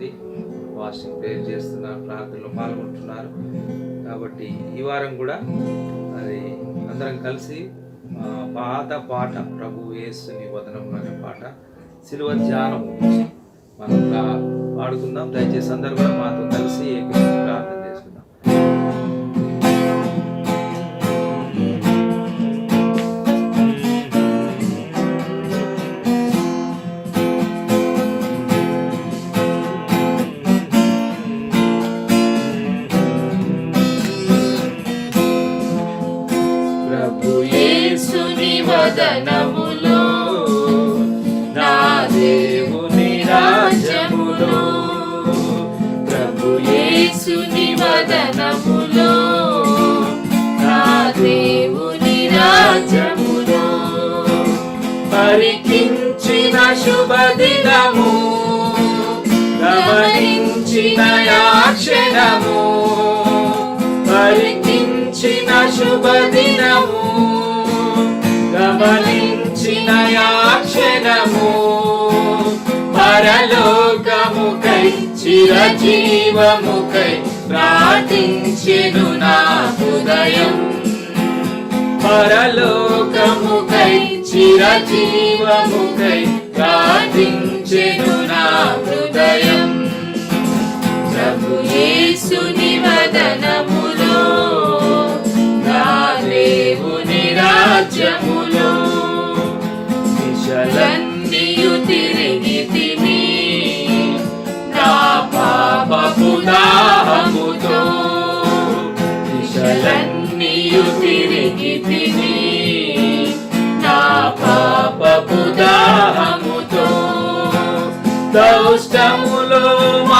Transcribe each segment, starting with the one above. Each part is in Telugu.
మంది వాషింగ్ ప్రేయర్ చేస్తున్నారు ప్రార్థనలో పాల్గొంటున్నారు. కాబట్టి ఈ వారం కూడా అది అందరం కలిసి పాత పాట ప్రభు యేసుని వదనం అనే పాట సిలువ ధ్యానం గురించి మనం పాడుకుందాం. దయచేసి అందరు కూడా మాతో కలిసి వదనములో నా దేవుని రాజ్యములు ప్రభు యేసుని వదనములు నా దేవుని రాజ్యములు పరికించిన శుభదినము గమనించిన యాక్షణము పరికించిన శుభదినము చిరజీవముకై ప్రార్థించెను నా హృదయం. పరలోకముకై చిరజీవముకై ప్రార్థించెను నా హృదయం. ప్రభు యేసుని వదనములో నా దేవుని రాజ్యములో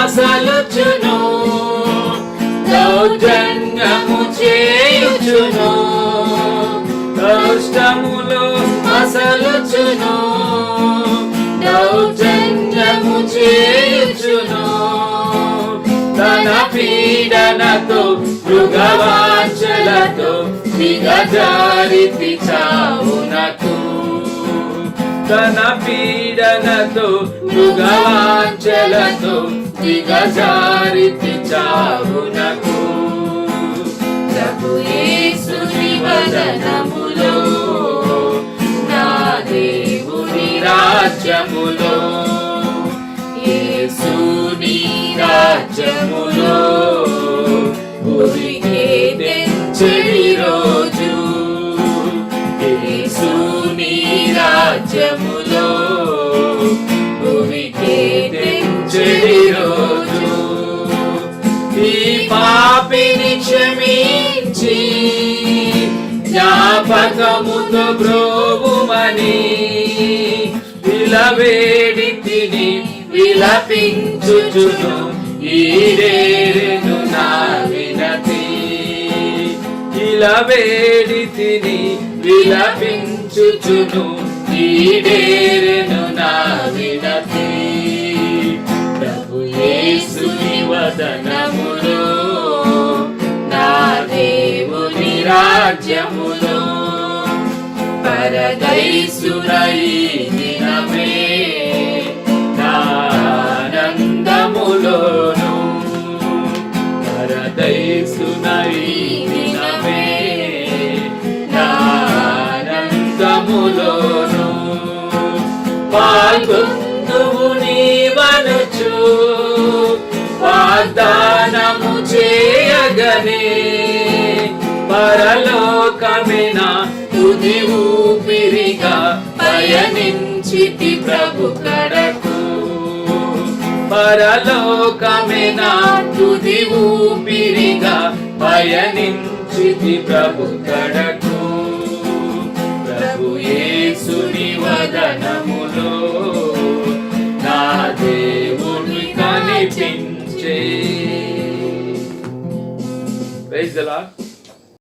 మసలుచును దౌర్జన్యము చేయుచును దౌష్టములో అసలుచును దౌర్జన్యము చేయుచును. తన పీడనతో మృగవాంచలతో దిగజారితి చావునకు తన పీడనతో మృగవాంచలతో దిగజారితి చావునకు. ప్రభు యేసు వదనములో నా దేవుని రాజ్యములో. యేసుని రాజ్యములో ఉరికే తెంచడి రోజు. యేసుని రాజ్యము జ్ఞాపకముతో బ్రోవుమని విలవేడి తిని విలపించుచును ఈడేరెను నా వినతి. విలవేడి తిని విలపించుచును ఈడేరెను నా వినతి. ప్రభు యేసుని వదనములో నా దేవుని రాజ్యములో ఆనందములోను పరదైసునై దినమే ఆనందములోను పాల్గొందువు నీవనుచు వాగ్దానము చేయగనే. పరలోకమిన తుది ఊపిరిగా పయనించితి ప్రభు కడకు. పరలోకమే నా తుది ఊపిరిగా పయనించితి ప్రభు కడకు. ప్రభు యేసుని వదనము.